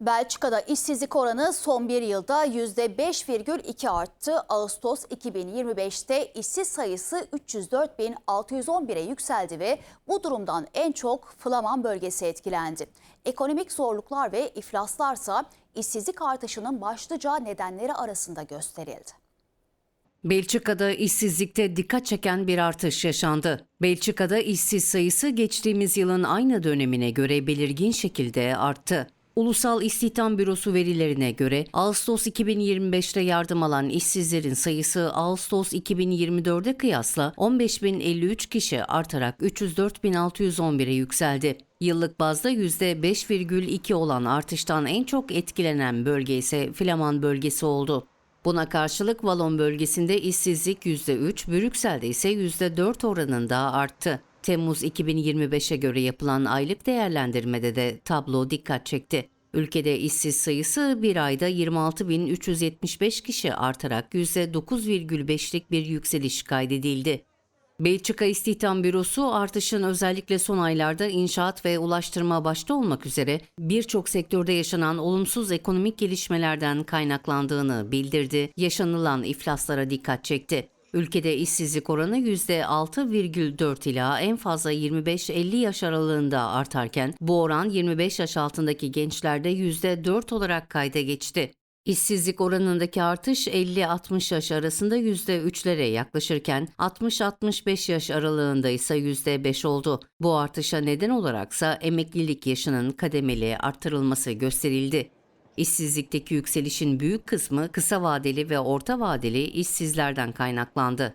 Belçika'da işsizlik oranı son bir yılda %5,2 arttı. Ağustos 2025'te işsiz sayısı 304.611'e yükseldi ve bu durumdan en çok Flaman bölgesi etkilendi. Ekonomik zorluklar ve iflaslarsa işsizlik artışının başlıca nedenleri arasında gösterildi. Belçika'da işsizlikte dikkat çeken bir artış yaşandı. Belçika'da işsiz sayısı geçtiğimiz yılın aynı dönemine göre belirgin şekilde arttı. Ulusal İstihdam Bürosu verilerine göre Ağustos 2025'te yardım alan işsizlerin sayısı Ağustos 2024'e kıyasla 15.053 kişi artarak 304.611'e yükseldi. Yıllık bazda %5,2 olan artıştan en çok etkilenen bölge ise Flaman bölgesi oldu. Buna karşılık Valon bölgesinde işsizlik %3, Brüksel'de ise %4 oranında arttı. Temmuz 2025'e göre yapılan aylık değerlendirmede de tablo dikkat çekti. Ülkede işsiz sayısı bir ayda 26.375 kişi artarak %9,5'lik bir yükseliş kaydedildi. Belçika İstihdam Bürosu artışın özellikle son aylarda inşaat ve ulaştırma başta olmak üzere birçok sektörde yaşanan olumsuz ekonomik gelişmelerden kaynaklandığını bildirdi. Yaşanılan iflaslara dikkat çekti. Ülkede işsizlik oranı %6,4 ila en fazla 25-50 yaş aralığında artarken bu oran 25 yaş altındaki gençlerde %4 olarak kayda geçti. İşsizlik oranındaki artış 50-60 yaş arasında %3'lere yaklaşırken 60-65 yaş aralığında ise %5 oldu. Bu artışa neden olaraksa emeklilik yaşının kademeli arttırılması gösterildi. İşsizlikteki yükselişin büyük kısmı kısa vadeli ve orta vadeli işsizlerden kaynaklandı.